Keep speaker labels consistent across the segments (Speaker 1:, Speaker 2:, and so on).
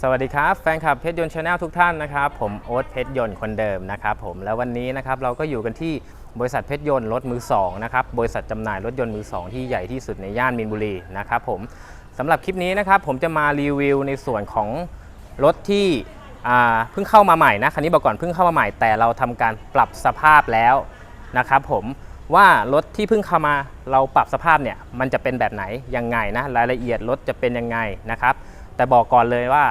Speaker 1: สวัสดีครับ แฟนคลับเพชรยนต์ชาแนลทุกท่านนะครับ ผมโอ๊ตเพชรยนต์คนเดิมนะครับผมแล้ววันนี้นะครับเราก็อยู่กันที่บริษัทเพชรยนต์รถมือสองนะครับบริษัทจำหน่ายรถยนต์มือสองที่ใหญ่ที่สุดในย่านมีนบุรีนะครับผมสำหรับคลิปนี้นะครับผมจะมารีวิวในส่วนของรถที่เพิ่งเข้ามาใหม่นะคันนี้บอกก่อนเพิ่งเข้ามาใหม่ แต่เราทำการปรับสภาพแล้วนะครับผมว่ารถที่เพิ่งเข้ามาเราปรับสภาพเนี่ยมันจะเป็นแบบไหนยังไงนะรายละเอียดรถจะเป็นยังไงนะครับ แต่บอกก่อนเลยว่า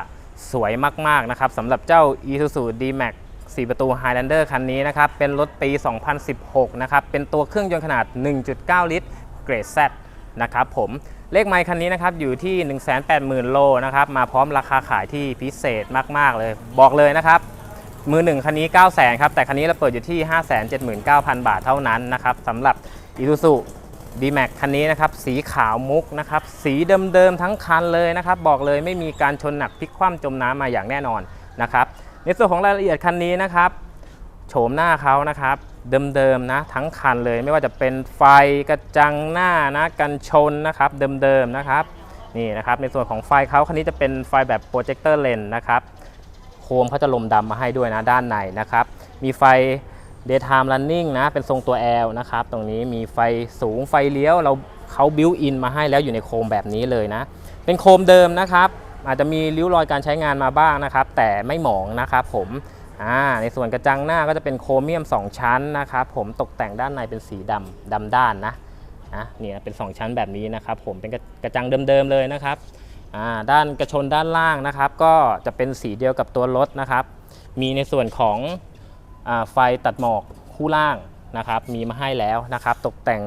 Speaker 1: สวยมาก ๆ นะครับสำหรับเจ้า Isuzu D-Max 4 ประตู Highlander คันนี้นะครับ เป็นรถปี 2016 นะครับ เป็นตัวเครื่องยนต์ขนาด 1.9 ลิตร เกรด Z นะครับผม เลขไมค์คันนี้นะครับ อยู่ที่ 180,000 โลนะครับ มาพร้อมราคาขายที่พิเศษมาก ๆ เลย บอกเลยนะครับ มือหนึ่งคันนี้ 9 0 0 0 0ครับ แต่คันนี้เราเปิดอยู่ที่ 579,000 บาทเท่านั้นนะครับสำหรับ Isuzu D-Max คันนี้นะครับสีขาวมุกนะครับสีเดิมๆทั้งคันเลยนะครับ บอกเลยไม่มีการชนหนักพลิกคว่ำจมน้ำมาอย่างแน่นอนนะครับในส่วนของรายละเอียดคันนี้นะครับโฉมหน้าเขานะครับเดิมๆนะทั้งคันเลยไม่ว่าจะเป็นไฟกระจังหน้านะกันชนนะครับเดิมๆนะครับนี่นะครับในส่วนของไฟเขาคันนี้จะเป็นไฟแบบโปรเจคเตอร์เลนนะครับโคมเขาจะลมดำมาให้ด้วยนะด้านในนะครับมีไฟ daytime running นะ เป็นทรงตัว L นะครับ ตรงนี้มีไฟสูงไฟเลี้ยวเราเขาบิวอินมาให้แล้วอยู่ในโคมแบบนี้เลยนะ เป็นโคมเดิมนะครับ อาจจะมีริ้วรอยการใช้งานมาบ้างนะครับ แต่ไม่หมองนะครับผมในส่วนกระจังหน้าก็จะเป็นโครเมียม 2 ชั้นนะครับผมตกแต่งด้านในเป็นสีดำดำด้านนะนะเนี่ยเป็น 2 ชั้นแบบนี้นะครับผมเป็นกระกระจังเดิมๆเลยนะครับด้านกระชนด้านล่างนะครับ ก็จะเป็นสีเดียวกับตัวรถนะครับ มีในส่วนของ ไฟตัดหมอกคู่ล่างนะครับมีมาให้แล้วนะครับตกแต่ง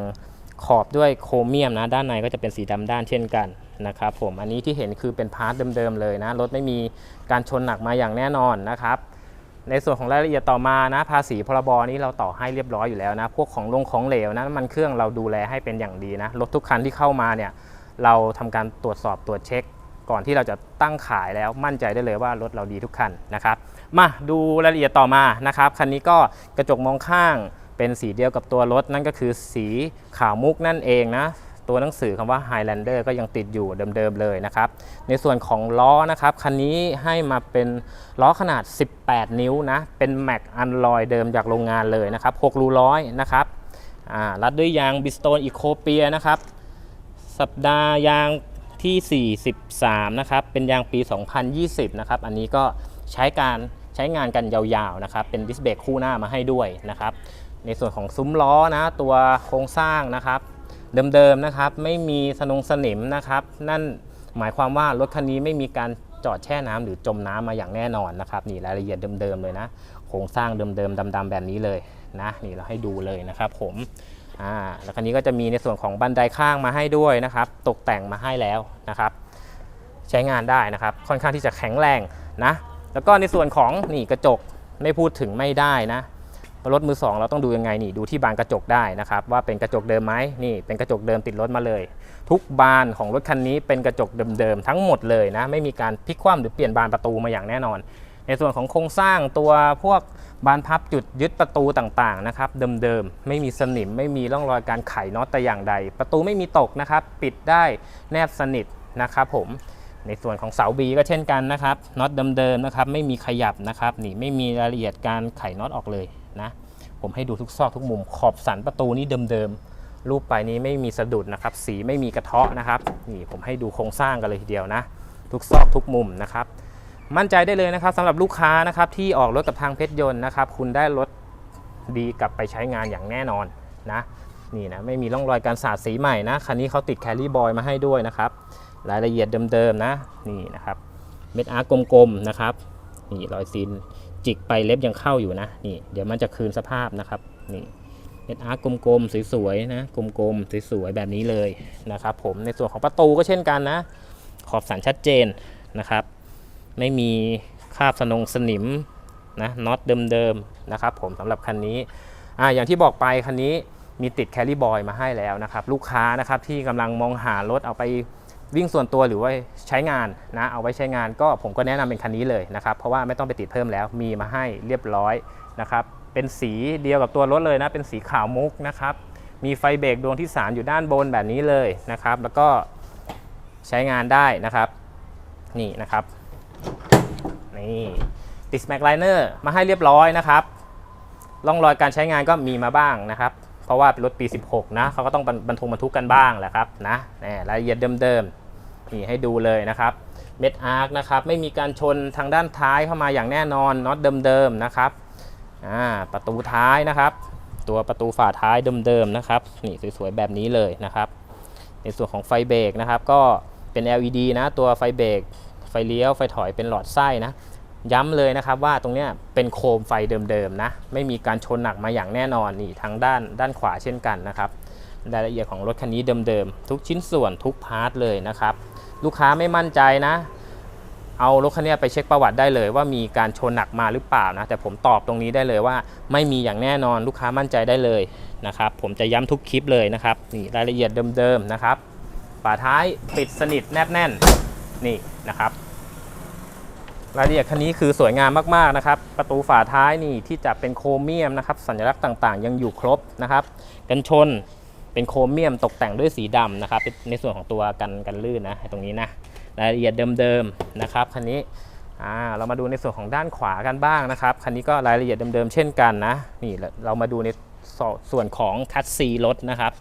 Speaker 1: ขอบด้วยโครเมียมนะด้านในก็จะเป็นสีดำด้านเช่นกันนะครับผมอันนี้ที่เห็นคือเป็นพาร์ทเดิมๆเลยนะรถไม่มีการชนหนักมาอย่างแน่นอนนะครับในส่วนของรายละเอียดต่อมานะภาษีพรบนี้เราต่อให้เรียบร้อยอยู่แล้วนะพวกของลงของเหลวนะมันเครื่องเราดูแลให้เป็นอย่างดีนะรถทุกคันที่เข้ามาเนี่ยเราทำการตรวจสอบตรวจเช็ค ก่อนที่เราจะตั้งขายแล้วมั่นใจได้เลยว่ารถเราดีทุกคันนะครับมาดูรายละเอียดต่อมานะครับคันนี้ก็กระจกมองข้างเป็นสีเดียวกับตัวรถนั่นก็คือสีขาวมุกนั่นเองนะตัวหนังสือคำว่า Highlander ก็ยังติดอยู่เดิมๆเลยนะครับ ในส่วนของล้อนะครับคันนี้ให้มาเป็นล้อขนาด 18 นิ้วนะ เป็นแม็กอันลอยเดิมจากโรงงานเลยนะครับ6รูร้อยนะครับรัดด้วยยางบิสโตนอีโคเปียนะครับ สัปดาห์ยาง ที่ 43 นะครับ เป็นยางปี 2020 นะครับ อันนี้ก็ใช้การใช้งานกันยาวๆ นะครับ เป็นดิสเบรกคู่หน้ามาให้ด้วยนะครับ ในส่วนของซุ้มล้อนะ ตัวโครงสร้างนะครับ เดิมๆ นะครับ ไม่มีสนงสนิมนะครับ นั่นหมายความว่ารถคันนี้ไม่มีการจอดแช่น้ำหรือจมน้ำมาอย่างแน่นอนนะครับ นี่รายละเอียดเดิมๆ เลยนะ โครงสร้างเดิมๆดำๆแบบนี้เลยนะ นี่เราให้ดูเลยนะครับผม อ่าแล้วคันนี้ก็จะมีในส่วนของบันไดข้างมาให้ด้วยนะครับ ตกแต่งมาให้แล้วนะครับ ใช้งานได้นะครับ ค่อนข้างที่จะแข็งแรงนะ แล้วก็ในส่วนของนี่กระจกไม่พูดถึงไม่ได้นะรถมือสองเราต้องดูยังไงนี่ดูที่บานกระจกได้นะครับ ว่าเป็นกระจกเดิมไหมนี่เป็นกระจกเดิมติดรถมาเลย ทุกบานของรถคันนี้เป็นกระจกเดิมๆทั้งหมดเลยนะ ไม่มีการพลิกคว่ำหรือเปลี่ยนบานประตูมาอย่างแน่นอน ในส่วนของโครงสร้างตัวพวกบานพับจุดยึดประตูต่างๆนะครับเดิมๆ ไม่มีสนิมไม่มีร่องรอยการไขน็อตแต่อย่างใด ประตูไม่มีตกนะครับ ปิดได้แนบสนิทนะครับผมในส่วนของเสาบีก็เช่นกันนะครับน็อตเดิมๆนะครับไม่มีขยับนะครับนี่ไม่มีรายละเอียดการไขน็อตออกเลยนะผมให้ดูทุกซอกทุกมุมขอบสันประตูนี้เดิมๆรูปไปนี้ไม่มีสะดุดนะครับ สีไม่มีกระเทาะนะครับนี่ผมให้ดูโครงสร้างกันเลยทีเดียวนะ ทุกซอกทุกมุมนะครับ มั่นใจได้เลยนะครับสำหรับลูกค้านะครับที่ออกรถกับทางเพชรยนต์นะครับ คุณได้รถดีกลับไปใช้งานอย่างแน่นอนนะนี่นะไม่มีร่องรอยการสาดสีใหม่นะคันนี้เขาติดแคลรี่บอยมาให้ด้วยนะครับ รายละเอียดเดิมๆนะนี่นะครับเม็ดอาร์กลมๆนะครับนี่รอยซีนจิกไปเล็บยังเข้าอยู่นะนี่เดี๋ยวมันจะคืนสภาพนะครับนี่เม็ดอาร์กลมๆสวยๆนะกลมๆสวยๆแบบนี้เลยนะครับ ผมในส่วนของประตูก็เช่นกันนะ ขอบสันชัดเจนนะครับ ไม่มีคราบสนงสนิมนะน็อตเดิมๆนะครับผมสำหรับคันนี้อ่าอย่างที่บอกไปคันนี้มีติดแคลริบอยมาให้แล้วนะครับ ลูกค้านะครับที่กำลังมองหารถเอาไปวิ่งส่วนตัวหรือว่าใช้งานนะเอาไว้ใช้งานก็ผมก็แนะนำเป็นคันนี้เลยนะครับ เพราะว่าไม่ต้องไปติดเพิ่มแล้วมีมาให้เรียบร้อยนะครับเป็นสีเดียวกับตัวรถเลยนะ เป็นสีขาวมุกนะครับ มีไฟเบรกดวงที่ 3 อยู่ด้านบนแบบนี้เลยนะครับ แล้วก็ใช้งานได้นะครับ นี่นะครับ นี่ติดแม็กไลเนอร์มาให้เรียบร้อยนะครับร่องรอยการใช้งานก็มีมาบ้างนะครับ เพราะว่าเป็นรถปี 16 นะเขาก็ต้องบรรทุกบรรทุกกันบ้างแหละครับนะนี่รายละเอียดเดิมๆนี่ให้ดูเลยนะครับเม็ดอาร์คนะครับไม่มีการชนทางด้านท้ายเข้ามาอย่างแน่นอนน็อตเดิมๆนะครับอ่าประตูท้ายนะครับ ตัวประตูฝาท้ายเดิมๆนะครับนี่สวยๆแบบนี้เลยนะครับ ในส่วนของไฟเบรกนะครับ ก็เป็น LED นะตัวไฟเบรก ไฟเลี้ยวไฟถอยเป็นหลอดไส้นะย้ำเลยนะครับว่าตรงเนี้ยเป็นโคมไฟเดิมๆนะไม่มีการชนหนักมาอย่างแน่นอนนี่ทางด้านด้านขวาเช่นกันนะครับรายละเอียดของรถคันนี้เดิมๆทุกชิ้นส่วนทุกพาร์ทเลยนะครับลูกค้าไม่มั่นใจนะ เอารถคันนี้ไปเช็คประวัติได้เลย ว่ามีการชนหนักมาหรือเปล่านะแต่ผมตอบตรงนี้ได้เลยว่า ไม่มีอย่างแน่นอนลูกค้ามั่นใจได้เลยนะครับผมจะย้ำทุกคลิปเลยนะครับนี่รายละเอียดเดิมๆนะครับฝาท้ายปิดสนิทแนบแน่น นี่นะครับ รายละเอียดคันนี้คือสวยงามมากๆนะครับ ประตูฝาท้ายนี่ที่จะเป็นโครเมียมนะครับ สัญลักษณ์ต่างๆ ยังอยู่ครบนะครับ กันชนเป็นโครเมียมตกแต่งด้วยสีดำนะครับ ในส่วนของตัวกันกันลื่นนะตรงนี้นะรายละเอียดเดิมๆนะครับคันนี้เรามาดูในส่วนของด้านขวากันบ้างนะครับคันนี้ก็รายละเอียดเดิมๆเช่นกันนะนี่เรามาดูในส่วนของคัตซีรถนะครับ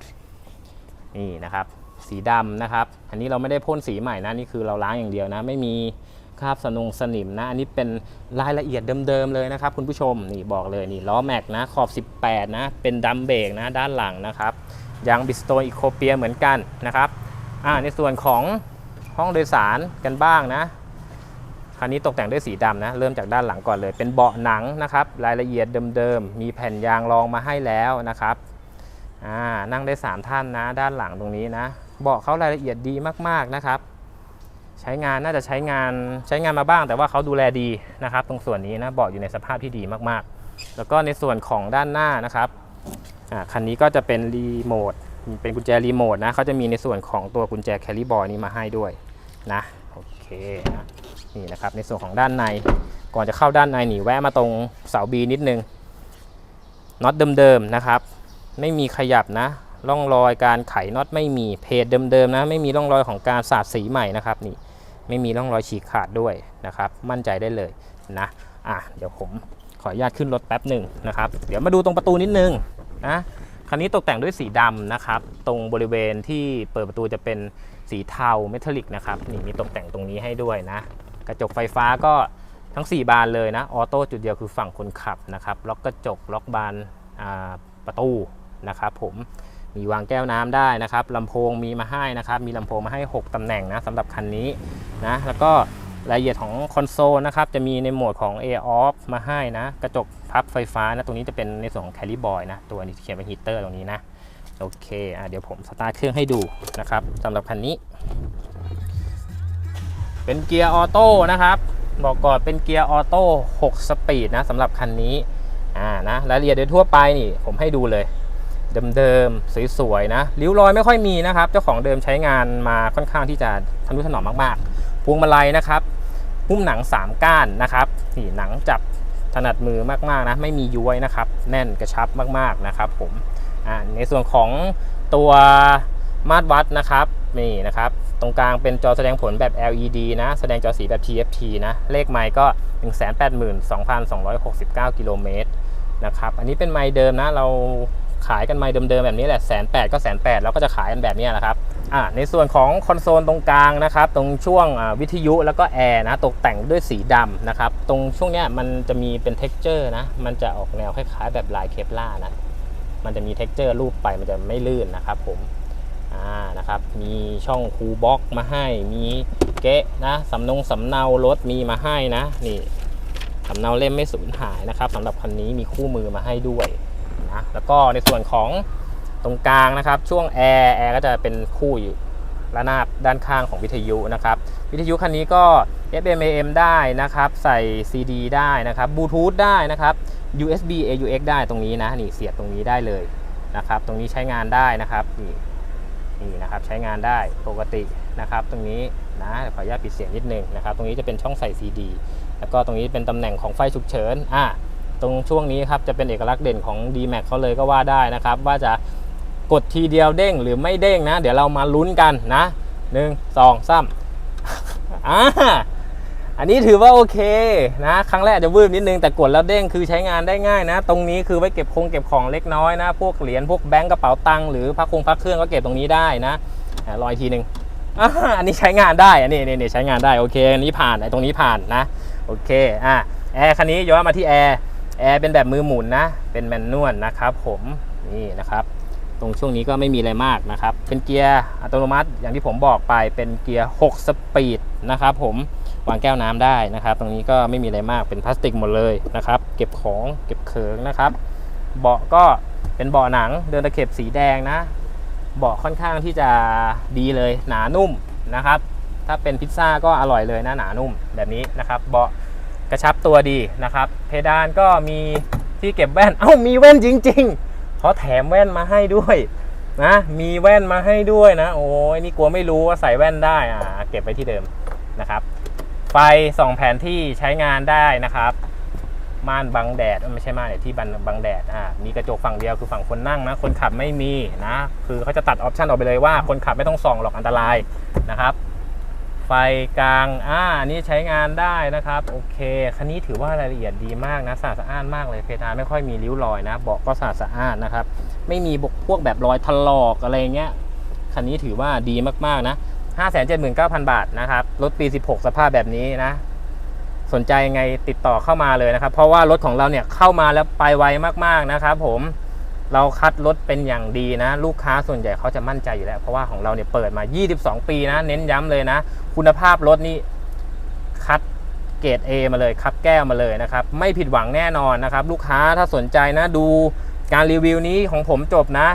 Speaker 1: นี่นะครับ สีดำนะครับ อันนี้เราไม่ได้พ่นสีใหม่นะนี่คือเราล้างอย่างเดียวนะ ไม่มีคราบสนงสนิมนะ อันนี้เป็นรายละเอียดเดิมๆเลยนะครับ คุณผู้ชมนี่บอกเลยนี่ล้อแม็กนะขอบ 18 นะ เป็นดัมเบรกนะด้านหลังนะครับยางบิสโตอีโคเปียเหมือนกันนะครับอ่าในส่วนของห้องโดยสารกันบ้างนะคันนี้ตกแต่งด้วยสีดำนะ เริ่มจากด้านหลังก่อนเลย เป็นเบาะหนังนะครับ รายละเอียดเดิมๆ มีแผ่นยางรองมาให้แล้วนะครับอ่านั่งได้ 3 ท่านนะ ด้านหลังตรงนี้นะ บาะเขารายละเอียดดีมากๆนะครับ ใช้งานน่าจะใช้งานใช้งานมาบ้าง แต่ว่าเขาดูแลดีนะครับ ตรงส่วนนี้นะเบาะอยู่ในสภาพที่ดีมากๆ แล้วก็ในส่วนของด้านหน้านะครับคันนี้ก็จะเป็นรีโมทเป็นกุญแจรีโมทนะเขาจะมีในส่วนของตัวกุญแจแคลิบอยนี้มาให้ด้วยนะโอเคนะนี่นะครับในส่วนของด้านในก่อนจะเข้าด้านในหนีแวะมาตรงเสาบีนิดนึงน็อตเดิมๆนะครับ ไม่มีขยับนะ ร่องรอยการไขน็อตไม่มีเพจเดิมๆนะไม่มีร่องรอยของการสาดสีใหม่นะครับนี่ไม่มีร่องรอยฉีกขาดด้วยนะครับ มั่นใจได้เลยนะอะเดี๋ยวผมขออนุญาตขึ้นรถแป๊บหนึ่งนะครับ เดี๋ยวมาดูตรงประตูนิดนึงนะคันนี้ตกแต่งด้วยสีดำนะครับ ตรงบริเวณที่เปิดประตูจะเป็นสีเทาเมทัลลิกนะครับนี่มีตกแต่งตรงนี้ให้ด้วยนะ กระจกไฟฟ้าก็ทั้ง 4 บานเลยนะออโต้จุดเดียวคือฝั่งคนขับนะครับล็อกกระจกล็อกบานประตูนะครับผม มีวางแก้วน้ำได้นะครับลำโพงมีมาให้นะครับ มีลำโพงมาให้ 6ตำแหน่งนะสำหรับคันนี้นะแล้วก็รายละเอียดของคอนโซลนะครับจะมีในโหมดของ Air Off มาให้นะ กระจกพับไฟฟ้านะตรงนี้จะเป็นในส่วนของ Carry Boy นะ ตัวนี้เขียนเป็นฮีเตอร์ตรงนี้นะ โอเคอะเดี๋ยวผมสตาร์ทเครื่องให้ดูนะครับสำหรับคันนี้ เป็นเกียร์ออโต้นะครับบอกก่อนเป็นเกียร์ออโต้6สปีดนะสำหรับคันนี้อ่านะรายละเอียดโดยทั่วไปนี่ผมให้ดูเลย เดิมๆสวยๆนะริ้วรอยไม่ค่อยมีนะครับ เจ้าของเดิมใช้งานมาค่อนข้างที่จะทนุถนอมมากๆพวงมาลัยนะครับหุ้มหนัง 3 ก้านนะครับนี่หนังจับถนัดมือมากๆนะไม่มีย้วยนะครับ แน่นกระชับมากๆนะครับ ผมในส่วนของตัวมาตรวัดนะครับนี่นะครับ ตรงกลางเป็นจอแสดงผลแบบ LED นะ แสดงจอสีแบบ TFT นะ เลขไมค์ก็ 182,269 กิโลเมตรนะครับ อันนี้เป็นไมค์เดิมนะ เรา ขายกันไมค์เดิมๆแบบนี้แหละแสนแปดก็แสนแปดเราก็จะขายกันแบบนี้แหละครับอ่าในส่วนของคอนโซลตรงกลางนะครับตรงช่วงวิทยุแล้วก็แอร์นะตกแต่งด้วยสีดำนะครับตรงช่วงเนี้ยมันจะมีเป็นเท็กเจอร์นะมันจะออกแนวคล้ายๆ แบบลายเคปล่านะมันจะมีเท็กเจอร์รูปไปมันจะไม่ลื่นนะครับผมอ่านะครับมีช่องคูลบ็อกมาให้มีเกะนะสำนงสำเนารถมีมาให้นะนี่สำเนาเล่มไม่สูญหายนะครับสำหรับคันนี้มีคู่มือมาให้ด้วย นะแล้วก็ในส่วนของตรงกลางนะครับ ช่วงแอร์แอร์ก็จะเป็นคู่อยู่ระนาบด้านข้างของวิทยุนะครับ วิทยุคันนี้ก็ FM AM ได้นะครับ ใส่ CD ได้นะครับบลูทูธได้นะครับ USB AUX ได้ตรงนี้นะนี่เสียบตรงนี้ได้เลยนะครับ ตรงนี้ใช้งานได้นะครับนี่นี่นะครับใช้งานได้ปกตินะครับ ตรงนี้นะขออนุญาตปิดเสียงนิดนึงนะครับ ตรงนี้จะเป็นช่องใส่ CD แล้วก็ตรงนี้เป็นตำแหน่งของไฟฉุกเฉินอะ ตรงช่วงนี้ครับจะเป็นเอกลักษณ์เด่นของ d m a x เขาเลยก็ว่าได้นะครับ ว่าจะกดทีเดียวเด้งหรือไม่เด้งนะ เดี๋ยวเรามาลุ้นกันนะหนึ่งสองสามอ่าอันนี้ถือว่าโอเคนะ ครั้งแรกอาจจะวืบนิดนึงแต่กดแล้วเด้งคือใช้งานได้ง่ายนะ ตรงนี้คือไว้เก็บคงเก็บของเล็กน้อยนะ พวกเหรียญพวกแบงก์กระเป๋าตังค์หรือพักคงพักเครื่องก็เก็บตรงนี้ได้นะอะรอยทีหนึ่งอ่าอันนี้ใช้งานได้อันนี้นี่นี่ใช้งานได้โอเคอันนี้ผ่านไอ้ตรงนี้ผ่านนะโอเคอะแอร์คันนี้ย้อนมาที่แอร์ แอร์เป็นแบบมือหมุนนะ เป็นแมนนวลนะครับ ผมนี่นะครับ ตรงช่วงนี้ก็ไม่มีอะไรมากนะครับ เป็นเกียร์อัตโนมัติอย่างที่ผมบอกไปเป็นเกียร์ 6 สปีดนะครับ ผมวางแก้วน้ำได้นะครับ ตรงนี้ก็ไม่มีอะไรมากเป็นพลาสติกหมดเลยนะครับ เก็บของเก็บเขิงนะครับ เบาะก็เป็นเบาะหนังเดินตะเข็บสีแดงนะเบาะค่อนข้างที่จะดีเลยหนานุ่มนะครับ ถ้าเป็นพิซซ่าก็อร่อยเลยนะหนานุ่มแบบนี้นะครับ เบาะ กระชับตัวดีนะครับ เพดานก็มีที่เก็บแว่น เอ้ามีแว่นจริงๆเขาแถมแว่นมาให้ด้วยนะ มีแว่นมาให้ด้วยนะ โอ้ยนี่กลัวไม่รู้ว่าใส่แว่นได้อ่าเก็บไว้ที่เดิมนะครับ ไฟส่องแผนที่ใช้งานได้นะครับ ม่านบังแดดไม่ใช่ม่านเนี่ยที่บังบังแดดอ่ามีกระจกฝั่งเดียวคือฝั่งคนนั่งนะ คนขับไม่มีนะ คือเขาจะตัดออปชันออกไปเลยว่าคนขับไม่ต้องส่องหรอกอันตรายนะครับ ไฟกลางอ่านี่ใช้งานได้นะครับ โอเค คันนี้ถือว่ารายละเอียดดีมากนะสะอาดสะอ้านมากเลยเพดานไม่ค่อยมีริ้วรอยนะเบาะก็สะอาดสะอ้านนะครับ ไม่มีพวกแบบรอยถลอกอะไรเงี้ยคันนี้ถือว่าดีมากๆนะ579,000 บาทนะครับรถปี 16 สภาพแบบนี้นะ สนใจยังไงติดต่อเข้ามาเลยนะครับ เพราะว่ารถของเราเนี่ยเข้ามาแล้วไปไวมากๆนะครับผม เราคัดรถเป็นอย่างดีนะ ลูกค้าส่วนใหญ่เขาจะมั่นใจอยู่แล้ว เพราะว่าของเราเนี่ยเปิดมา 22 ปีนะ เน้นย้ำเลยนะ คุณภาพรถนี่คัดเกรด A มาเลยคัดแก้วมาเลยนะครับ ไม่ผิดหวังแน่นอนนะครับ ลูกค้าถ้าสนใจนะดูการรีวิวนี้ของผมจบนะ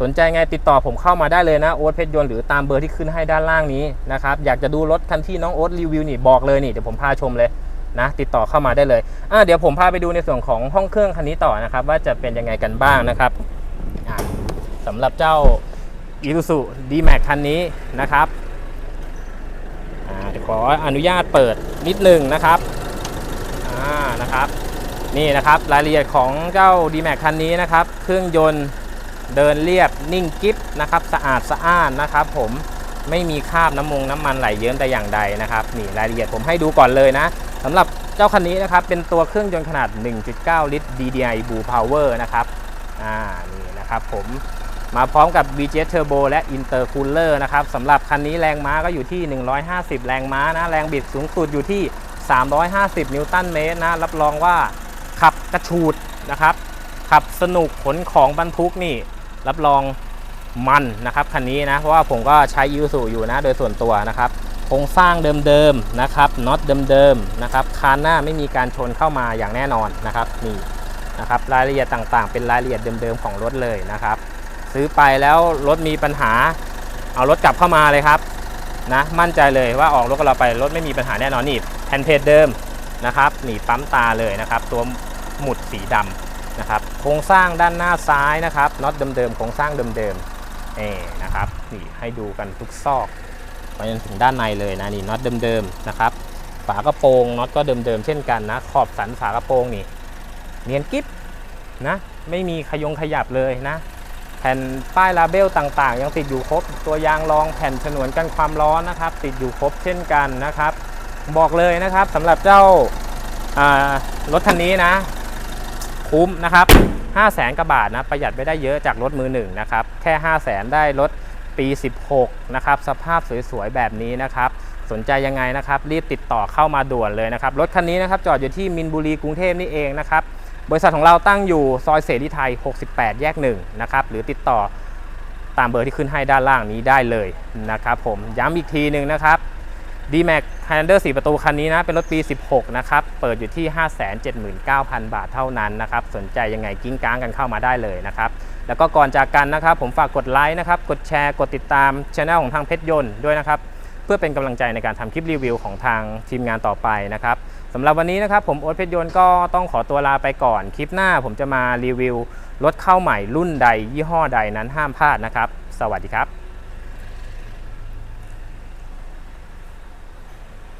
Speaker 1: สนใจไงติดต่อผมเข้ามาได้เลยนะโอ๊ตเพชรยนต์หรือตามเบอร์ที่ขึ้นให้ด้านล่างนี้นะครับอยากจะดูรถคันที่น้องโอ๊ตรีวิวนี่บอกเลยนี่เดี๋ยวผมพาชมเลย นะติดต่อเข้ามาได้เลยอะเดี๋ยวผมพาไปดูในส่วนของห้องเครื่องคันนี้ต่อนะครับ ว่าจะเป็นยังไงกันบ้างนะครับสำหรับเจ้า i s u z u D-Max คันนี้นะครับอ่าเดี๋ยวขออนุญาตเปิดนิดนึงนะครับอ่านะครับนี่นะครับรายละเอียดของเจ้า D-Max คันนี้นะครับ เครื่องยนต์เดินเรียบนิ่งกิฟนะครับสะอาดสะอ้านนะครับ ผมไม่มีคราบน้ำมงน้ำมันไหลเยิ้มแต่อย่างใดนะครับนี่รายละเอียดผมให้ดูก่อนเลยนะ สำหรับเจ้าคันนี้นะครับ เป็นตัวเครื่องยนต์ขนาด 1.9 ลิตร DDI Blue Power นะครับ อ่า นี่นะครับผม มาพร้อมกับ BGS Turbo และ Intercooler นะครับสำหรับคันนี้แรงม้าก็อยู่ที่ 150 แรงม้านะ แรงบิดสูงสุดอยู่ที่ 350 นิวตันเมตรนะ รับรองว่าขับกระชูดนะครับ ขับสนุกขนของบรรทุกนี่ รับรองมันนะครับคันนี้นะ เพราะว่าผมก็ใช้ยูสุอยู่นะ โดยส่วนตัวนะครับ โครงสร้างเดิมๆนะครับน็อตเดิมๆนะครับคานหน้าไม่มีการชนเข้ามาอย่างแน่นอนนะครับนี่นะครับรายละเอียดต่างๆ เป็นรายละเอียดเดิมๆของรถเลยนะครับ ซื้อไปแล้วรถมีปัญหา เอารถกลับเข้ามาเลยครับนะมั่นใจเลยว่าออกรถกับเราไปรถไม่มีปัญหาแน่นอนนี่แผ่นเพจเดิมนะครับนี่ปั๊มตาเลยนะครับ ตัวหมุดสีดำนะครับ โครงสร้างด้านหน้าซ้ายนะครับน็อตเดิมๆโครงสร้างเดิมๆเอนะครับนี่ให้ดูกันทุกซอก ไปจนถึงด้านในเลยนะนี่น็อตเดิมๆนะครับฝากระโปรงน็อตก็เดิมๆเช่นกันนะขอบสันฝากระโปรงนี่เนียนกิ๊บนะไม่มีขยงขยับเลยนะ แผ่นป้ายลาเบลต่างๆ ยังติดอยู่ครบ ตัวยางรองแผ่นฉนวนกันความร้อนนะครับ ติดอยู่ครบเช่นกันนะครับ บอกเลยนะครับสำหรับเจ้าอ่ารถคันนี้นะ คุ้มนะครับ 5 0 0แสนกว่าบาทนะประหยัดไปได้เยอะจากรถมือหนึ่งนะครับ แค่ 5 0 0แสนได้รถ ปี 16 นะครับ สภาพสวยๆ แบบนี้นะครับ สนใจยังไงนะครับ รีบติดต่อเข้ามาด่วนเลยนะครับ รถคันนี้นะครับจอดอยู่ที่มินบุรีกรุงเทพนี่เองนะครับ บริษัทของเราตั้งอยู่ซอยเสรีไทย 68 แยก1นะครับ หรือติดต่อตามเบอร์ที่ขึ้นให้ด้านล่างนี้ได้เลยนะครับผม ย้ำอีกทีหนึ่งนะครับ D-Max Highlander 4 ประตูคันนี้นะ เป็นรถปี 16 นะครับ เปิดอยู่ที่ 579,000 บาทเท่านั้นนะครับ สนใจยังไงกิ้งก้างกันเข้ามาได้เลยนะครับ แล้วก็ก่อนจากกันนะครับ ผมฝากกดไลค์นะครับ กดแชร์ กดติดตามช anel ของทางเพชรยนต์ด้วยนะครับ เพื่อเป็นกำลังใจในการทำคลิปรีวิวของทางทีมงานต่อไปนะครับสำหรับวันนี้นะครับ ผมโอ๊ตเพชรยนต์ก็ต้องขอตัวลาไปก่อน คลิปหน้าผมจะมารีวิวรถเข้าใหม่รุ่นใดยี่ห้อใดนั้นห้ามพลาดนะครับ สวัสดีครับ